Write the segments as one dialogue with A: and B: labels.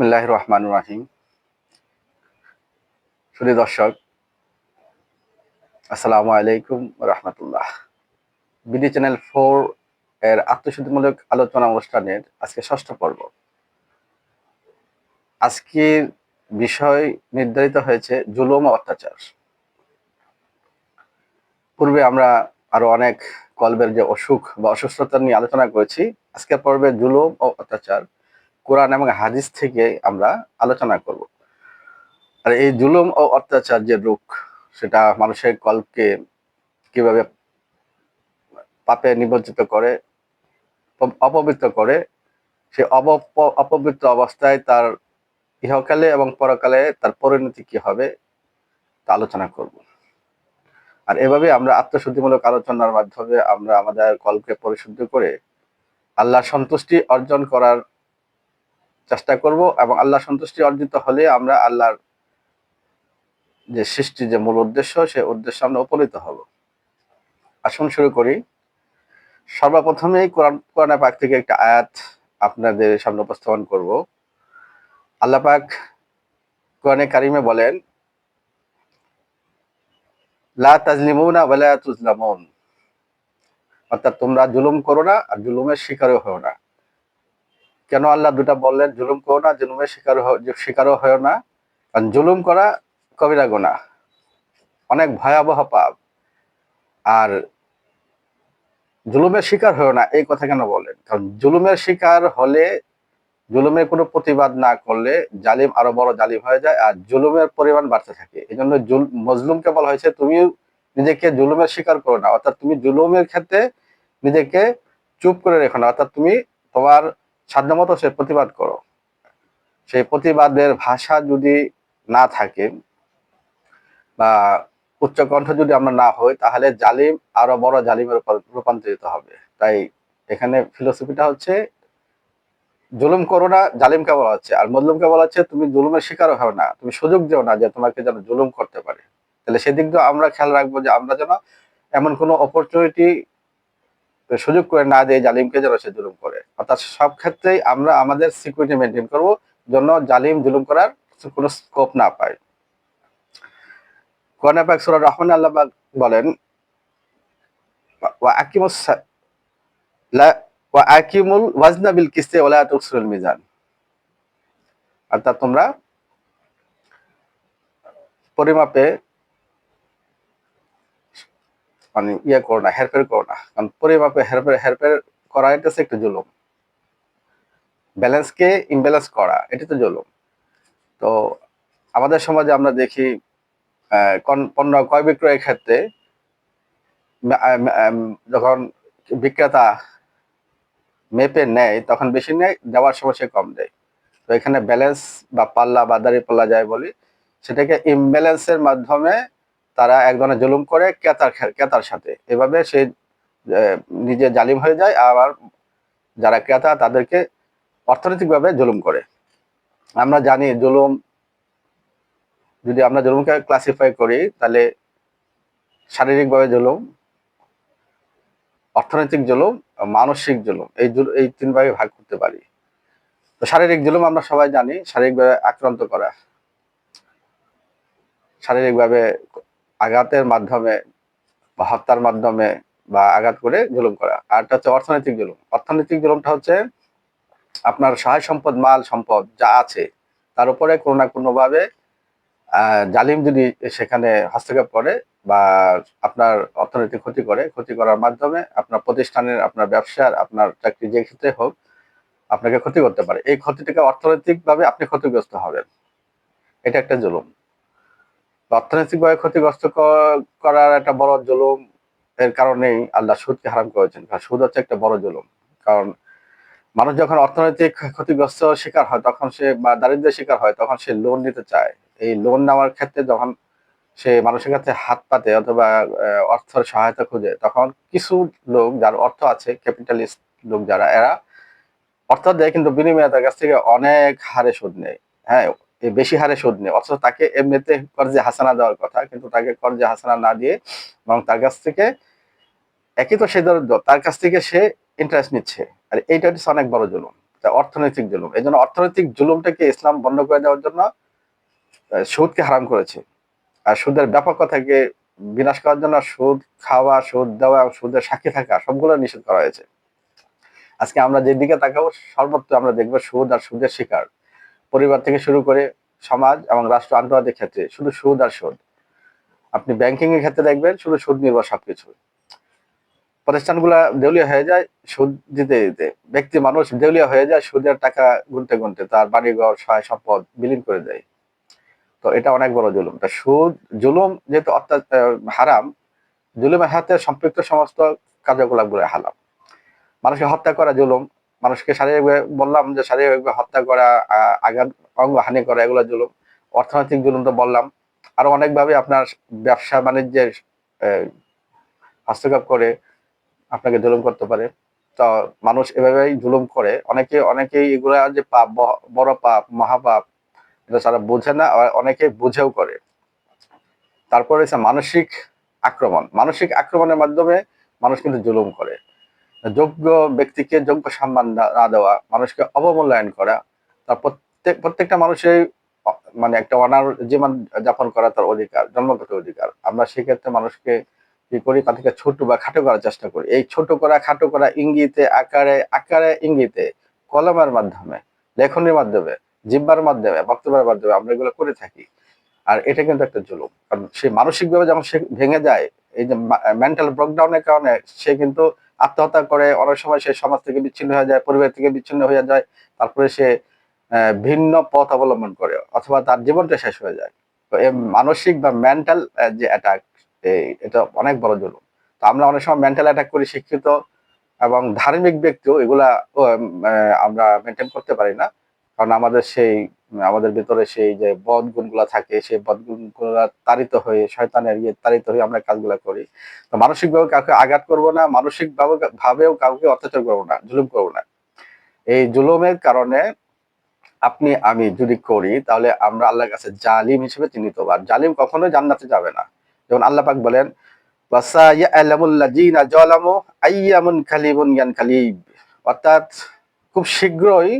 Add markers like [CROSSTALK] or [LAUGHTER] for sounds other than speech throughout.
A: বিসমিল্লাহ রহমান রাহিম। শুধু দর্শক, আসসালামু আলাইকুম রহমতুল্লাহ। বিডি চ্যানেল ফোর এর আত্মশুদ্ধিমূলক আলোচনা অনুষ্ঠানের আজকে ষষ্ঠ পর্ব। আজকের বিষয় নির্ধারিত হয়েছে জুলুম অত্যাচার। পূর্বে আমরা আরও অনেক কলবের যে অসুখ বা অসুস্থতা নিয়ে আলোচনা করেছি। আজকের পর্বে জুলুম ও অত্যাচার কোরআন এবং হাদিস থেকে আমরা আলোচনা করব। আর এই জুলুম ও অত্যাচার যে রোগ সেটা মানুষের কল্পকে কীভাবে পাপে নিমজ্জিত করে, অপবিত্র করে, সে অপবিত্র অবস্থায় তার ইহকালে এবং পরকালে তার পরিণতি কি হবে, তা আলোচনা করব। আর এভাবে আমরা আত্মশুদ্ধিমূলক আলোচনার মাধ্যমে আমরা আমাদের কল্পকে পরিশুদ্ধ করে আল্লাহ সন্তুষ্টি অর্জন করার চেষ্টা করব এবং আল্লাহ সন্তুষ্টি অর্জিত হলে আমরা আল্লাহর যে সৃষ্টি, যে মূল উদ্দেশ্য সে উদ্দেশ্য আমরা উপনীত হব। আসুন শুরু করি। সর্বপ্রথমেই কোরআন কোরআন পাক থেকে একটা আয়াত আপনাদের সামনে উপস্থাপন করব। আল্লাহ পাক কোরআনে কারিমে বলেন, লা তাজলিমুনা ওয়ালা তুজলামুন। অর্থাৎ তোমরা জুলুম করো না আর জুলুমের শিকারও হও না। কেন আল্লাহ দুটা বললেন, জুলুম করো না, জুলুমের শিকার শিকারও হয় না। কারণ জুলুম করা কবিরা গোনা অনেক ভয়াবহ পাপ। আর জুলুমের শিকার হয় না, এই কথা কেন বলেন? কারণ জুলুমের শিকার হলে জুলুমের কোনো প্রতিবাদ না করলে জালিম আরও বড় জালিম হয়ে যায় আর জুলুমের পরিমাণ বাড়তে থাকে। এই জন্য মজলুমকে বলা হয়েছে তুমি নিজেকে জুলুমের শিকার করো না। অর্থাৎ তুমি জুলুমের ক্ষেত্রে নিজেকে চুপ করে রেখো না। অর্থাৎ তুমি তোমার সাধ্যমতো সে প্রতিবাদ করো। সেই প্রতিবাদের ভাষা যদি না থাকে বা উচ্চকণ্ঠ যদি আমরা না হই, তাহলে জালিম আরও বড় জালিমের রূপান্তরিত হবে। তাই এখানে ফিলোসফিটা হচ্ছে, জুলুম করো না, জালিমকে বলা হচ্ছে। আর মজলুমকে বলা হচ্ছে, তুমি জুলুমের শিকার হও না, তুমি সুযোগ দিও না যে তোমাকে যেন জুলুম করতে পারে। তাহলে সেদিক দিয়ে আমরা খেয়াল রাখব যে আমরা যেন এমন কোনো অপরচুনিটি সুযোগ করে না দিয়ে জালিমকে যেন সে জুলুম করে। অর্থাৎ সব ক্ষেত্রেই আমরা আমাদের সিকিউরিটি মেনটেন করব জন্য জালিম জুলুম করার কোনো স্কোপ না পায়। রহমান আল্লাহ বলেন ওয়াজনা বিল মিজান। অর্থাৎ তোমরা পরিমাপে মানে ইয়ে করো না, হেরফের করো না। কারণ পরিমাপে হেরফের হেরফের করা এটা একটু জুলুম। ব্যালেন্সকে ইমব্যালেন্স করা, এটা তো জুলুম। তো আমাদের সমাজে আমরা দেখি পণ্য ক্রয় বিক্রয়ের ক্ষেত্রে যখন বিক্রেতা মেপে নেয়, তখন বেশি নেয় দেওয়ার সময় সে কম দেয়। তো এখানে ব্যালেন্স বা পাল্লা বা দাঁড়িয়ে পাল্লা যায় বলি, সেটাকে ইমব্যালেন্সের মাধ্যমে তারা এক ধরনের জুলুম করে ক্রেতার ক্রেতার সাথে। এভাবে সে নিজে জালিম হয়ে যায়, আবার যারা ক্রেতা তাদেরকে অর্থনৈতিকভাবে জুলুম করে। আমরা জানি জুলুম, যদি আমরা জুলুমকে ক্লাসিফাই করি, তাহলে শারীরিকভাবে জুলুম, অর্থনৈতিক জুলুম মানসিক জুলুম, এই এই তিন ভাগে ভাগ করতে পারি। তো শারীরিক জুলুম আমরা সবাই জানি, শারীরিকভাবে আক্রান্ত করা। শারীরিকভাবে আঘাতের মাধ্যমে বা হত্যার মাধ্যমে বা আঘাত করে জুলুম করা। আর হচ্ছে অর্থনৈতিক জুলুম। অর্থনৈতিক জুলুমটা হচ্ছে আপনার সহায় সম্পদ, মাল সম্পদ যা আছে, তার উপরে কোনো না কোনোভাবে জালিম যদি সেখানে হস্তক্ষেপ করে বা আপনার অর্থনৈতিক ক্ষতি করে, ক্ষতি করার মাধ্যমে আপনার প্রতিষ্ঠানের, আপনার ব্যবসার, আপনার চাকরি যে ক্ষেত্রে হোক, আপনাকে ক্ষতি করতে পারে। এই ক্ষতিটাকে অর্থনৈতিকভাবে আপনি ক্ষতিগ্রস্ত হবেন। এটা একটা জুলুম। অর্থনৈতিকভাবে ক্ষতিগ্রস্ত করার একটা বড় জুলুম এর কারণেই আল্লাহ সুদকে হারাম করেছেন। কারণ সুদ হচ্ছে একটা বড় জুলুম। কারণ মানুষ যখন অর্থনৈতিক ক্ষতিগ্রস্ত শিকার হয়, তখন সে বা দারিদ্রের শিকার হয়, তখন সে লোন নিতে চায়। এই লোন নেওয়ার ক্ষেত্রে যখন সে মানুষের কাছে হাত পাতে অথবা অর্থের সহায়তা খুঁজে, তখন কিছু লোক যার অর্থ আছে ক্যাপিটালিস্ট লোক যারা, এরা অর্থ দেয় কিন্তু বিনিময়ে তার কাছ থেকে অনেক হারে সুদ নেয়। হ্যাঁ বেশি হারে সুদ নেয় অথচ তাকে এমনিতে কর্জে হাসানা দেওয়ার কথা, কিন্তু তাকে কর্জে হাসানা না দিয়ে এবং তার কাছ থেকে একই তো সে দরিদ্র তার কাছ থেকে সে ইন্টারেস্ট নিচ্ছে। আর এইটা হচ্ছে অনেক বড় জুলুম অর্থনৈতিক জুলুম। এই জন্য অর্থনৈতিক জুলুমটাকে ইসলাম বন্ধ করে দেওয়ার জন্য সুদকে হারাম করেছে। আর সুদের ব্যাপকতাকে বিনাশ করার জন্য সুদ খাওয়া, সুদ দেওয়া এবং সুদের সাক্ষী থাকা সবগুলো নিষেধ করা হয়েছে। আজকে আমরা যেদিকে তাকাবো, সর্বত্র আমরা দেখব সুদ আর সুদের শিকার। পরিবার থেকে শুরু করে সমাজ এবং রাষ্ট্র আন্তর্জাতিক ক্ষেত্রে শুধু সুদ আর সুদ আপনি ব্যাংকিং এর ক্ষেত্রে দেখবেন শুধু সুদ নির্ভর সবকিছু। প্রতিষ্ঠানগুলা দেউলিয়া হয়ে যায়, সুদ দিতে দিতে। ব্যক্তি মানুষ দেউলিয়া হয়ে যায়, সুদের টাকা গুনতে গুনতে তার বাড়িঘর, সহায় সম্পদ বিলীন করে দেয়। তো এটা অনেক বড় জুলুম। তা সুদ, জুলুম যেহেতু অত্যাচার হারাম, জুলুমের হাতে সম্পৃক্ত সমস্ত কার্যকলাপগুলো হারাম মানুষকে হত্যা করা জুলুম মানুষকে শারীরিকভাবে বললাম যে শারীরিকভাবে হত্যা করা আঘাত অঙ্গ হানি করা, এগুলো জুলুম। অর্থনৈতিক জুলুম তো বললাম। আরও অনেকভাবে আপনার ব্যবসা বাণিজ্যের হস্তক্ষেপ করে আপনাকে জুলুম করতে পারে। তো মানুষ এভাবেই জুলুম করে। অনেকে, অনেকেই এগুলা যে পাপ বড় পাপ, মহাপাপ, এটা তারা বোঝে না অনেকে বুঝেও করে। তারপরে মানসিক আক্রমণ। মানসিক আক্রমণের মাধ্যমে মানুষ কিন্তু জুলুম করে। যোগ্য ব্যক্তিকে যোগ্য সম্মান না- দেওয়া, মানুষকে অবমূল্যায়ন করা, তার প্রত্যেক, প্রত্যেকটা মানুষের মানে একটা অনার জীবন যাপন করা তার অধিকার, জন্মগত অধিকার। আমরা সেক্ষেত্রে মানুষকে কি করি তাদেরকে ছোট বা খাটো করার চেষ্টা করি। এই ছোট করা, খাটো করা ইঙ্গিতে, আকারে আকারে ইঙ্গিতে, কলমের মাধ্যমে, লেখনের মাধ্যমে, জিব্বার মাধ্যমে, বক্তব্যের মাধ্যমে আমরা এগুলো করে থাকি। আর এটা কিন্তু একটা জুলুম। কারণ সে মানসিকভাবে যখন সে ভেঙে যায়, এই যে মেন্টাল ব্রেকডাউনের কারণে সে কিন্তু আত্মহত্যা করে, অনেক সময় সে সমাজ থেকে বিচ্ছিন্ন হয়ে যায় পরিবার থেকে বিচ্ছিন্ন হয়ে যায়, তারপরে সে ভিন্ন পথ অবলম্বন করে, অথবা তার জীবনটা শেষ হয়ে যায়। তো এই মানসিক বা মেন্টাল যে অ্যাটাক এটা অনেক বড় জুলুম। তো আমরা অনেক সময় মেন্টাল অ্যাটাক করি শিক্ষিত এবং ধার্মিক ব্যক্তিও এগুলা আমরা মেনটেন করতে পারি না। কারণ আমাদের সেই আমাদের ভিতরে সেই যে বদ গুণগুলা থাকে, সেই বদ গুণগুলা তাড়িত হয়ে, শয়তানের ইয়ে তাড়িত হয়ে আমরা কাজগুলা করি। তো মানসিকভাবে কাউকে আঘাত করব না মানসিক ভাবে ভাবেও কাউকে অত্যাচার করব না, জুলুম করব না। এই জুলুমের কারণে আপনি, আমি যদি করি, তাহলে আমরা আল্লাহর কাছে জালিম হিসেবে চিহ্নিত। আর জালিম কখনোই জান্নাতে যাবে না। যেমন আল্লাহ পাক বলেন অর্থাৎ খুব শীঘ্রই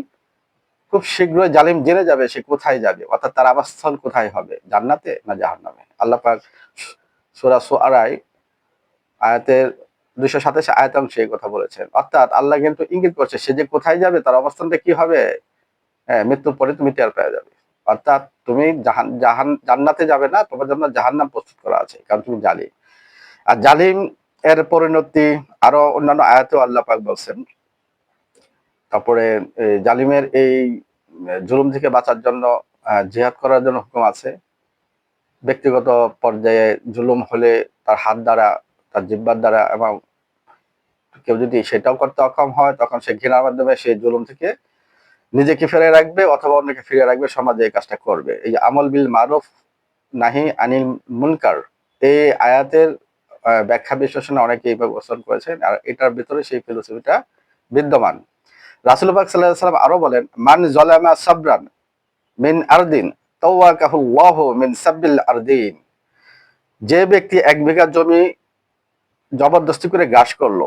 A: খুব শীঘ্রই জালিম জেনে যাবে, সে কোথায় যাবে? অর্থাৎ তার আবাসস্থল কোথায় হবে? জান্নাতে না জাহান্নামে? আল্লাহ পাক সূরা সুআরায় আয়াতের দুইশো সাতাশ আয়াতাংশে এই কথা বলেছেন। অর্থাৎ আল্লাহ কিন্তু ইঙ্গিত করছে, সে যে কোথায় যাবে, তার অবস্থানটা কি হবে? হ্যাঁ মৃত্যুর পরে তুমি টের পেয়ে যাবে। অর্থাৎ তুমি জাহান জাহান, জান্নাতে যাবে না, তোমার জন্য জাহান্নাম প্রস্তুত করা আছে, কারণ তুমি জালিম। আর জালিম এর পরিণতি আরও অন্যান্য আয়াতেও আল্লাহ পাক বলছেন তারপরে জালিমের এই জুলুম থেকে বাঁচার জন্য জিহাদ করার জন্য হুকুম আছে। ব্যক্তিগত পর্যায়ে জুলুম হলে তার হাত দ্বারা, তার জিব্বার দ্বারা এবং কেউ যদি সেটাও করতে অক্ষম হয়, তখন সে ঘৃণার মাধ্যমে সেই জুলুম থেকে নিজেকে ফিরে রাখবে অথবা অন্যকে ফিরে রাখবে, সমাজে এই কাজটা করবে। এই আমল বিল মারুফ, নাহি আনিল মুনকার, এই আয়াতের ব্যাখ্যা বিশ্লেষণে অনেকে এইভাবে উপস্থাপন করেছেন, আর এটার ভিতরে সেই ফিলোসফিটা বিদ্যমান। রাসুলবাক সাল্লাহ সাল্লাম আরও বলেন, মান জলামা সাবরান মিন আরদিন তওয়াকাহুল্লাহ মিন সাব্বিল আরদিন। যে ব্যক্তি এক বিঘা জমি জবরদস্তি করে গ্রাস করল,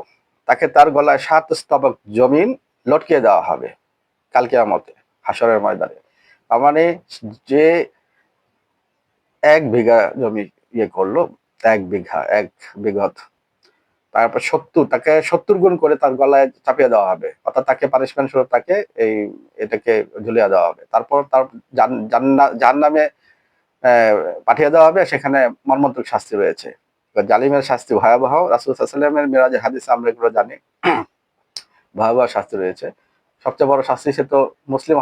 A: তাকে তার গলায় সাত স্তবক জমিন লটকিয়ে দেওয়া হবে কালকে আমতে হাসরের ময়দানে। তার মানে যে এক বিঘা জমি ইয়ে করল, এক বিঘা, এক বিঘত তারপর সত্তর, তাকে সত্তর গুণ করে তার গলায় চাপিয়ে দেওয়া হবে। অর্থাৎ তাকে পানিশমেন্ট স্বরূপ তাকে এই এটাকে ঝুলিয়ে দেওয়া হবে। তারপর তার যার নামে পাঠিয়ে দেওয়া হবে। সেখানে মর্মন্তুক শাস্তি রয়েছে। জালিমের শাস্তি ভয়াবহ। রাসুল সাল্লামের মিরাজের হাদিস আমরা এগুলো জানি। [CLEARS THROAT] ভয়াবহ শাস্তি রয়েছে। সবচেয়ে বড় শাস্তি সে তো মুসলিম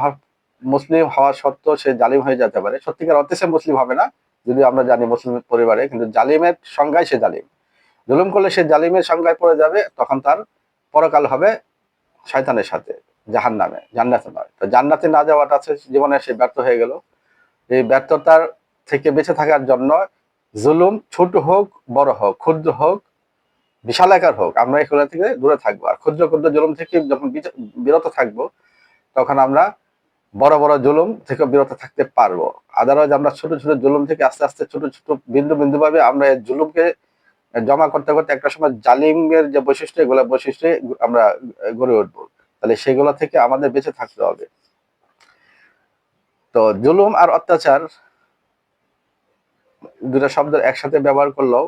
A: মুসলিম হওয়া সত্ত্বেও সে জালিম হয়ে যেতে পারে। সত্যিকার অর্থে সে মুসলিম হবে না। যদি আমরা জানি মুসলিম পরিবারে, কিন্তু জালিমের সংজ্ঞায় সে জালিম। জুলুম করলে সে জালিমের সংজ্ঞায় পড়ে যাবে, তখন তার পরকাল হবে শয়তানের সাথে জাহান নামে জান্নাতে নয়। তো জান্নাতে না যাওয়াটা জীবনে সে ব্যর্থ হয়ে গেল। এই ব্যর্থতার থেকে বেঁচে থাকার জন্য জুলুম ছোট হোক, বড় হোক, ক্ষুদ্র হোক, বিশাল আকার হোক, আমরা এগুলো থেকে দূরে থাকব। আর ক্ষুদ্র ক্ষুদ্র জুলুম থেকে যখন বিরত থাকব, তখন আমরা বড় বড় জুলুম থেকে বিরত থাকতে পারব। আদারওয়াইজ আমরা ছোট ছোট জুলুম থেকে আস্তে আস্তে ছোট ছোট বিন্দু বিন্দু ভাবে আমরা এই জুলুমকে জমা করতে করতে একটা সময় জালিমের যে বৈশিষ্ট্য, এগুলো বৈশিষ্ট্যে আমরা গড়ে উঠবো। তাহলে সেগুলো থেকে আমাদের বেঁচে থাকতে হবে। তো জুলুম আর অত্যাচার দুটা শব্দ একসাথে ব্যবহার করলেও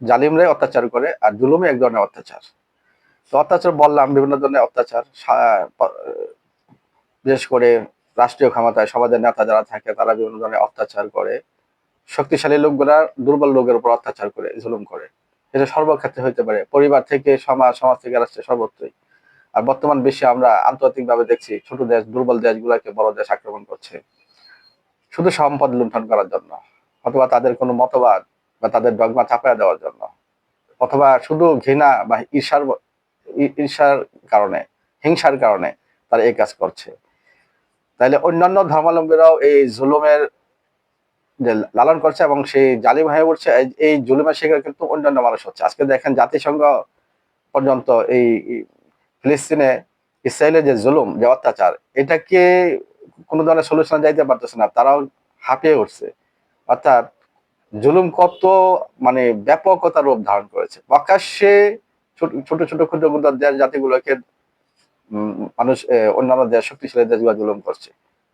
A: জালিমরাই অত্যাচার করে আর জুলুমই এক ধরনের অত্যাচার। তো অত্যাচার বললাম, বিভিন্ন ধরনের অত্যাচার বিশেষ করে রাষ্ট্রীয় ক্ষমতায় সমাজের নেতা যারা থাকে, তারা বিভিন্ন ধরনের অত্যাচার করে। শক্তিশালী লোকগুলা দুর্বল লোকের উপর অত্যাচার করে, জুলুম করে। এটা সর্বক্ষেত্রে হইতে পারে। পরিবার থেকে সমাজ সমাজ থেকে রাষ্ট্রে সর্বত্রই। আর বর্তমান বিশ্বে আমরা আন্তর্জাতিক ভাবে দেখছি, ছোট দেশ, দুর্বল দেশগুলোকে বড় দেশ আক্রমণ করছে। শুধু সম্পদ লুণ্ঠন করার জন্য, অথবা তাদের কোনো মতবাদ বা তাদের ডগমা চাপায় দেওয়ার জন্য, অথবা শুধু ঘৃণা বা ঈর্ষার ঈর্ষার কারণে, হিংসার কারণে তারা এই কাজ করছে। তাইলে অন্যান্য ধর্মাবলম্বীরাও এই জুলুমের লালন করছে এবং সেই জালিম হয়ে উঠছে, এই- জুলুমের শিকার কিন্তু অন্যান্য মানুষ হচ্ছে। আজকে দেখেন জাতিসংঘ পর্যন্ত এই ফিলিস্তিনে ইসরায়েলের যে জুলুম, যে অত্যাচার এটাকে কোনো ধরনের সলিউশন যাইতে পারতেছে না? তারাও হাঁপিয়ে উঠছে। অর্থাৎ জুলুম কত মানে ব্যাপকতা রূপ ধারণ করেছে। প্রকাশ্যে ছোট ছোট ক্ষুদ্র ক্ষুদ্র দেশ, জাতিগুলোকে মানুষ অন্যান্য দেশ, শক্তিশালী দেশগুলো জুলুম করছে।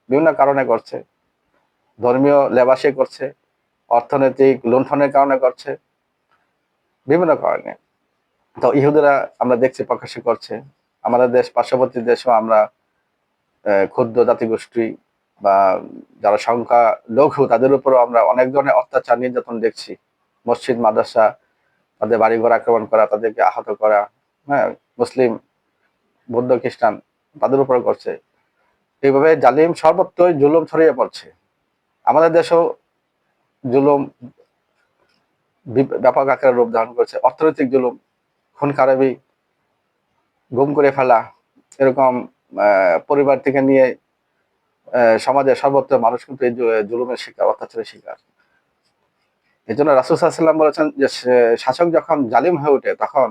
A: বিভিন্ন কারণে করছে। ধর্মীয় লেবাসে করছে, অর্থনৈতিক লুণ্ঠনের কারণে করছে, বিভিন্ন কারণে। তো ইহুদিরা আমরা দেখছি প্রকাশ্যে করছে। আমাদের দেশ, পার্শ্ববর্তী দেশেও আমরা ক্ষুদ্র জাতিগোষ্ঠী বা যারা সংখ্যা লঘু, তাদের উপরও আমরা অনেক ধরনের অত্যাচার নির্যাতন দেখছি। মসজিদ, মাদ্রাসা, তাদের বাড়িঘর আক্রমণ করা, তাদেরকে আহত করা হ্যাঁ মুসলিম, বৌদ্ধ খ্রিস্টান তাদের উপরে করছে। এইভাবে জালিম সর্বত্রই জুলুম ছড়িয়ে পড়ছে। আমাদের দেশেও জুলুম ব্যাপক আকারে রূপ ধারণ করছে। অর্থনৈতিক জুলুম, খুন, খারাপি, গুম করে ফেলা, এরকম পরিবার থেকে নিয়ে সমাজের সর্বত্র মানুষ কিন্তু এই জুলুমের শিকার, অত্যাচারের শিকার। এই জন্য রাসুসাল্লাম বলেছেন যে শাসক যখন জালিম হয়ে ওঠে, তখন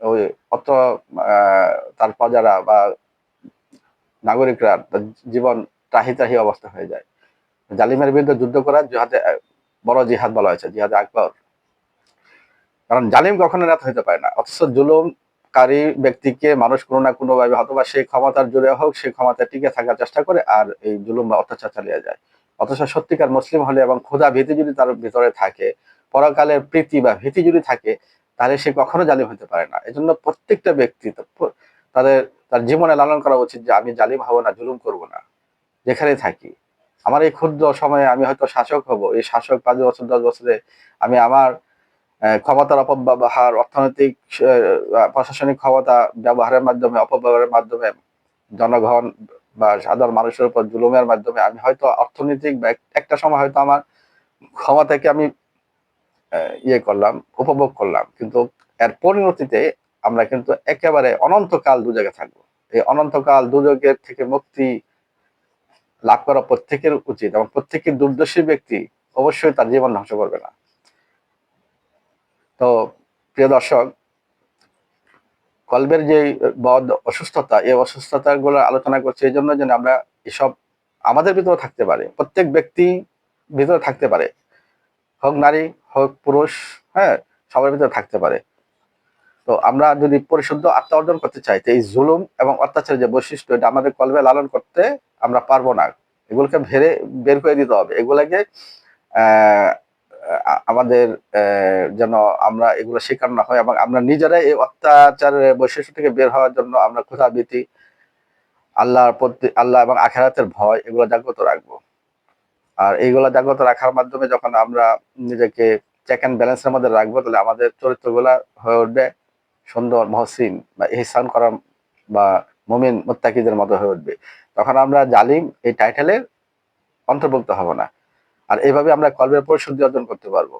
A: ওই অত তার প্রজারা বা নাগরিকরা জীবন ত্রাহি ত্রাহি অবস্থা হয়ে যায়। জালিমের বিরুদ্ধে যুদ্ধ করা জিহাদে বড় জিহাদ বলা হয়েছে, জিহাদে আকবর। কারণ জালিম কখনো নেতা হইতে পারে না, অথচ জুলুমকারী ব্যক্তিকে মানুষ কোনো না কোনো ভাবে অথবা সেই ক্ষমতার জুড়ে হোক সেই ক্ষমতায় টিকে থাকার চেষ্টা করে আর এই জুলুম বা অত্যাচার চালিয়ে যায়। অথচ সত্যিকার মুসলিম হলে এবং ক্ষুধা ভীতি যদি তার ভিতরে থাকে, পরকালের প্রীতি বা ভীতি যদি থাকে, তাহলে সে কখনো জালিম হতে পারে না। এজন্য প্রত্যেকটা ব্যক্তি তাদের, তার জীবনে লালন করা উচিত যে আমি জালিম হব না, জুলুম করব না। যেখানে থাকি। আমার এই ক্ষুদ্র সময়ে আমি হয়তো শাসক হব। এই শাসক পাঁচ বছর, দশ বছরে আমি আমার ক্ষমতার অপব্যবহার, অর্থনৈতিক প্রশাসনিক ক্ষমতা ব্যবহারের মাধ্যমে, অপব্যবহারের মাধ্যমে, জনগণ বা সাধারণ মানুষের উপর জুলুমের মাধ্যমে আমি হয়তো অর্থনৈতিক একটা সময় হয়তো আমার ক্ষমতাকে আমি ইয়ে করলাম, উপভোগ করলাম। কিন্তু এর পরিণতিতে আমরা কিন্তু একেবারে অনন্তকাল দুযোগে থাকব। এই অনন্তকাল দুযোগের থেকে মুক্তি লাভ করা প্রত্যেকের উচিত এবং প্রত্যেকের দুর্দর্শী ব্যক্তি অবশ্যই তার জীবন ধ্বংস করবে না। তো প্রিয় দর্শক, কলবের যে বদ অসুস্থতা, এই অসুস্থতা গুলো আলোচনা করছে এই জন্য যেন আমরা এসব আমাদের ভিতরে থাকতে পারে, প্রত্যেক ব্যক্তি ভিতরে থাকতে পারে। হোক নারী, হোক পুরুষ হ্যাঁ সবার ভিতরে থাকতে পারে। তো আমরা যদি পরিশুদ্ধ আত্মা অর্জন করতে চাই, তো এই জুলুম এবং অত্যাচারের যে বৈশিষ্ট্য, এটা আমাদের কলবে লালন করতে আমরা পারব না। এগুলোকে ভেরে বের করে দিতে হবে। এগুলাকে আমাদের যেন আমরা এগুলো শিকার না হয় এবং আমরা নিজেরাই এই অত্যাচারের বৈশিষ্ট্য থেকে বের হওয়ার জন্য আমরা ক্ষুধাবৃত্তি আল্লাহর প্রতি, আল্লাহ এবং আখেরাতের ভয়, এগুলো জাগ্রত রাখব। আর এইগুলো জাগ্রত রাখার মাধ্যমে যখন আমরা নিজেকে চেক অ্যান্ড ব্যালেন্সের মধ্যে রাখব, তাহলে আমাদের চরিত্রগুলা হয়ে উঠবে। সুন্দর, মহসিন বা ইহসান করার বা মুমিন মুত্তাকিদের মতো হয়ে উঠবে। তখন আমরা জালিম এই টাইটেলের অন্তর্ভুক্ত হব না। আর এইভাবে আমরা কলবের পরিশুদ্ধি অর্জন করতে পারব।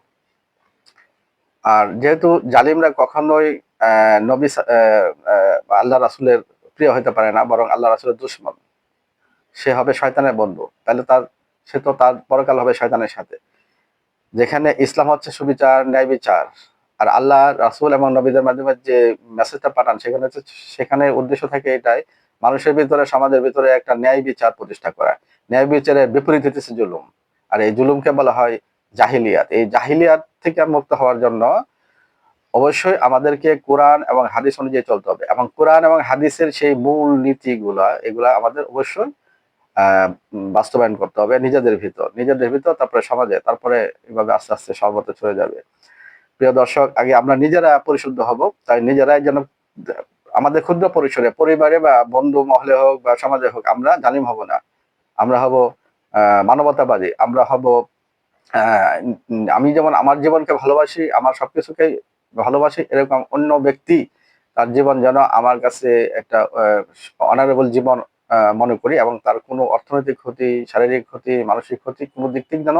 A: আর যেহেতু জালিমরা কখনোই নবী আল্লাহ রাসুলের প্রিয় হতে পারে না, বরং আল্লাহ রাসুলের দুশ্মন। সে হবে শয়তানের বন্ধু। তাহলে তার, সে তো তার পরকাল হবে শয়তানের সাথে। যেখানে ইসলাম হচ্ছে সুবিচার, ন্যায় বিচার। আর আল্লাহ, রাসুল এবং নবীদের মাধ্যমে যে মেসেজটা পাঠান, সেখানে সেখানে উদ্দেশ্য থাকে এটাই, মানুষের ভিতরে, সমাজের ভিতরে একটা ন্যায় বিচার প্রতিষ্ঠা করা। ন্যায় বিচারের বিপরীত হইতেছে জুলুম। আর এই জুলুমকে বলা হয় জাহিলিয়াত। এই জাহিলিয়াত থেকে মুক্ত হওয়ার জন্য অবশ্যই আমাদেরকে কোরআন এবং হাদিস অনুযায়ী চলতে হবে এবং কোরআন এবং হাদিসের সেই মূল নীতিগুলা, এগুলা আমাদের অবশ্যই বাস্তবায়ন করতে হবে নিজেদের ভিতর। নিজেদের ভিতর, তারপরে সমাজে, তারপরে এভাবে আস্তে আস্তে সর্বত্র চলে যাবে। প্রিয় দর্শক, আগে আমরা নিজেরা পরিশুদ্ধ হব, তাই নিজেরাই যেন আমাদের ক্ষুদ্র পরিসরে, পরিবারে বা বন্ধু মহলে হোক বা সমাজে হোক, আমরা জালিম হব না। আমরা হব মানবতাবাদী, আমরা হব আমি যেমন আমার জীবনকে ভালোবাসি, আমার সবকিছুকে ভালোবাসি, এরকম অন্য ব্যক্তি তার জীবন যেন আমার কাছে একটা অনারেবল জীবন মনে করি এবং তার কোনো অর্থনৈতিক ক্ষতি, শারীরিক ক্ষতি, মানসিক ক্ষতি কোনো দিক থেকে যেন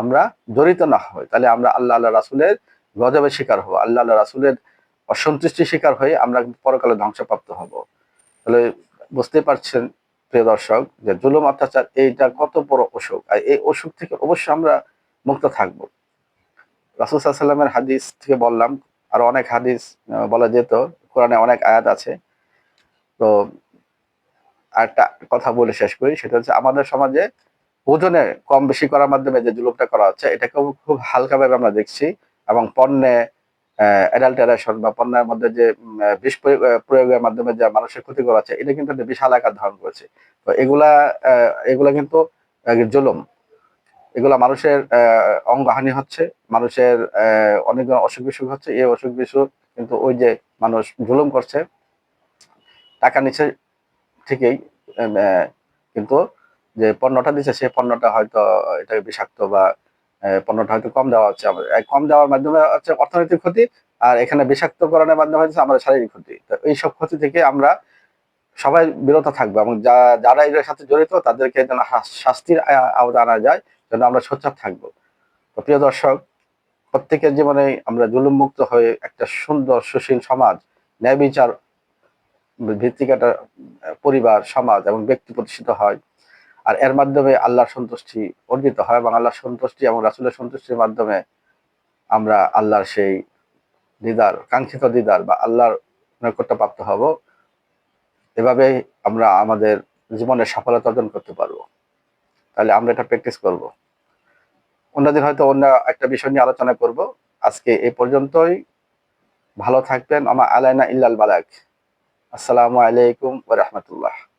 A: আমরা জড়িত না হই। তাহলে আমরা আল্লাহ আল্লাহ রাসুলের গজবের শিকার হব, আল্লাহ আল্লাহ রাসুলের অসন্তুষ্টির শিকার হয়ে আমরা পরকালে ধ্বংসপ্রাপ্ত হব। তাহলে বুঝতে পারছেন, প্রিয় দর্শক, যে জুলুম, অত্যাচার, এইটা কত বড় অসুখ। আর এই অসুখ থেকে অবশ্যই আমরা মুক্ত থাকব। রাসুল সাল্লামের হাদিস থেকে বললাম, আরও অনেক হাদিস বলা যেত, কোরআনে অনেক আয়াত আছে। তো আরেকটা কথা বলে শেষ করি, সেটা হচ্ছে আমাদের সমাজে ওজনে কম বেশি করার মাধ্যমে যে জুলুমটা করা হচ্ছে এটাকে খুব হালকাভাবে আমরা দেখছি। এবং পণ্যে অ্যাডাল্টারেশন বা পণ্যের মধ্যে যে বিষ প্রয়োগ- প্রয়োগের মাধ্যমে যে মানুষের ক্ষতি করা হচ্ছে এটা কিন্তু একটা বিশাল আকার ধারণ করেছে। তো এগুলা এগুলা কিন্তু জুলুম। এগুলা মানুষের অঙ্গহানি হচ্ছে, মানুষের অনেক অসুখ বিসুখ হচ্ছে, এই অসুখ বিসুখ কিন্তু ওই যে মানুষ জুলুম করছে, টাকা নিচে ঠিকই কিন্তু যে পণ্যটা দিচ্ছে সেই পণ্যটা হয়তো এটা বিষাক্ত বা পণ্যটা হয়তো কম দেওয়া হচ্ছে আমাদের। কম দেওয়ার মাধ্যমে হচ্ছে অর্থনৈতিক ক্ষতি আর এখানে বিষাক্তকরণের মাধ্যমে হচ্ছে আমাদের শারীরিক ক্ষতি। তো এই সব ক্ষতি থেকে আমরা সবাই বিরত থাকব এবং যারা এর সাথে জড়িত তাদেরকে যেন শাস্তির আ- আওতায় আনা যায়, যেন আমরা সোচ্চার থাকব। তো প্রিয় দর্শক, প্রত্যেকের জীবনে আমরা জুলুম মুক্ত হয়ে একটা সুন্দর, সুশীল সমাজ ন্যায় বিচার ভিত্তিক একটা পরিবার, সমাজ এবং ব্যক্তি প্রতিষ্ঠিত হয়। আর এর মাধ্যমে আল্লাহর সন্তুষ্টি অর্জিত হয় এবং আল্লাহর সন্তুষ্টি এবং রাসুলের সন্তুষ্টির মাধ্যমে আমরা আল্লাহর সেই দিদার, কাঙ্ক্ষিত দিদার বা আল্লাহর নৈকট্য প্রাপ্ত হব। এভাবে আমরা আমাদের জীবনের সফলতা অর্জন করতে পারব। তাহলে আমরা এটা প্র্যাকটিস করব। অন্যদিন হয়তো অন্য একটা বিষয় নিয়ে আলোচনা করব। আজকে এ পর্যন্তই। ভালো থাকবেন। আমার আলাইনা ইল্লাল বালাক। আসসালামু আলাইকুম ওয়া রাহমাতুল্লাহ।